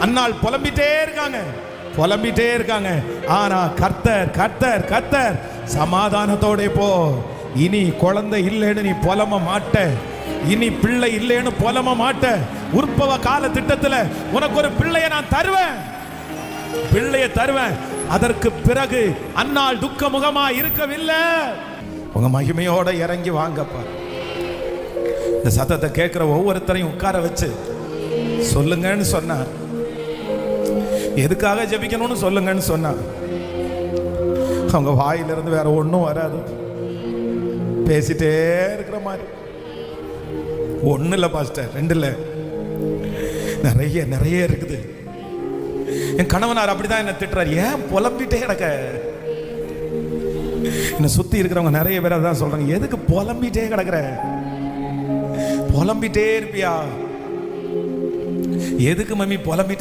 அன்னாள் புலம்பிட்டே இருக்காங்க. புலம்பிட்டே இருக்காங்க. ஆனா கர்த்தர் கர்த்தர் கர்த்தர் சமாதானத்தோட போ. இனி குழந்தை இல்லைன்னு நீ புலம்ப மாட்ட. இனி பிள்ளை இல்லைன்னு புலம்ப மாட்ட. உற்பவ கால திட்டத்துல உனக்கு ஒரு பிள்ளைய நான் தருவேன். பிள்ளைய தருவேன். அதற்கு பிறகு அன்னாள் துக்க முகமா இருக்கவில்லை. உங்க மகிமையோட இறங்கி வாங்கப்பா. இந்த சத்தத்தை கேட்கிற ஒவ்வொருத்தரையும் உட்கார வச்சு சொல்லுங்கன்னு சொன்னார். எதுக்காக ஜெபிக்கணும்னு சொல்லுங்கன்னு சொன்னாங்க. அவங்க வாயிலிருந்து வேற ஒன்றும் வராது. பேசிட்டே இருக்கிற மாதிரி. ஒன்றும் இல்லை பாஸ்டர் ரெண்டு இல்லை. நிறைய நிறைய இருக்குது. என் கணவனார் அப்படிதான் என்ன திட்டுறாரு. ஏன் புலம்பிட்டே கிடக்க? என்னை சுத்தி இருக்கிறவங்க நிறைய பேர் அதான் சொல்றாங்க. எதுக்கு புலம்பிட்டே கிடக்குற? புலம்பிட்டே இருப்பியா? எதுக்கு மம்மி புலம்பிட்டு